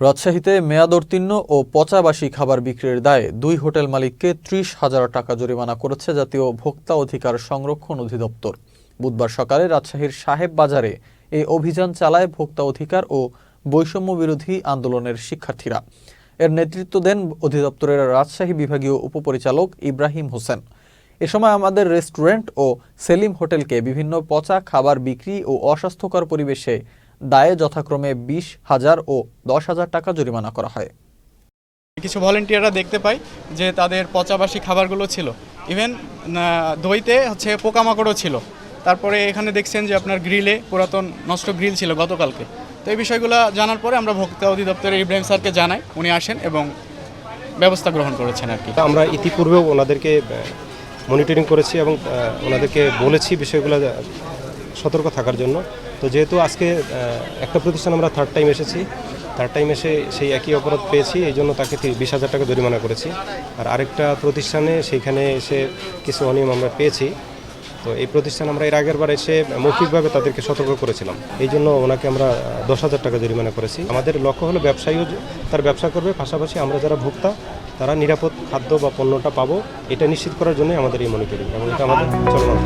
রাজশাহীতে মেয়াদোত্তীর্ণ ও পচাবাসী খাবার বিক্রির দায়ে দুই হোটেল মালিককে ত্রিশ হাজার টাকা জরিমানা করেছে জাতীয় ভোক্তা অধিকার সংরক্ষণ অধিদপ্তর। বুধবার সকালে রাজশাহীর সাহেব বাজারে এই অভিযান চালায় ভোক্তা অধিকার ও বৈষম্য বিরোধী আন্দোলনের শিক্ষার্থীরা। এর নেতৃত্ব দেন অধিদপ্তরের রাজশাহী বিভাগীয় উপপরিচালক ইব্রাহিম হোসেন। এ সময় আমাদের রেস্টুরেন্ট ও সেলিম হোটেলকে বিভিন্ন পচা খাবার বিক্রি ও অস্বাস্থ্যকর পরিবেশে দায়ে যথাক্রমে বিশ হাজার ও দশ হাজার টাকা জরিমানা করা হয়। কিছু ভলেন্টিয়াররা দেখতে পাই যে তাদের পচাবাসী খাবারগুলো ছিল। ইভেন দইতে হচ্ছে পোকামাকড়ও ছিল। তারপরে এখানে দেখছেন যে আপনার গ্রিলে পুরাতন নষ্ট গ্রিল ছিল গতকালকে। তো এই বিষয়গুলো জানার পরে আমরা ভোক্তা অধিদপ্তরের ইব্রাহিম স্যারকে জানাই উনি আসেন এবং ব্যবস্থা গ্রহণ করেছেন আর কি। আমরা ইতিপূর্বেও ওনাদেরকে মনিটরিং করেছি এবং ওনাদেরকে বলেছি বিষয়গুলো সতর্ক থাকার জন্য। তো যেহেতু আজকে একটা প্রতিষ্ঠান আমরা থার্ড টাইম এসেছি থার্ড টাইম এসে সেই একই অপরাধ পেয়েছি, এই জন্য তাকে বিশ হাজার টাকা জরিমানা করেছি। আর আরেকটা প্রতিষ্ঠানে সেইখানে এসে কিছু অনিয়ম আমরা পেয়েছি। তো এই প্রতিষ্ঠান আমরা এর আগের বার এসে মৌখিকভাবে তাদেরকে সতর্ক করেছিলাম। এই জন্য ওনাকে আমরা দশ হাজার টাকা জরিমানা করেছি। আমাদের লক্ষ্য হলো ব্যবসায়ীও তার ব্যবসা করবে, পাশাপাশি আমরা যারা ভোক্তা, তারা নিরাপদ খাদ্য বা পণ্যটা পাবো, এটা নিশ্চিত করার জন্য আমাদের এই মনিটরিং এবং এটা আমাদের চলমান।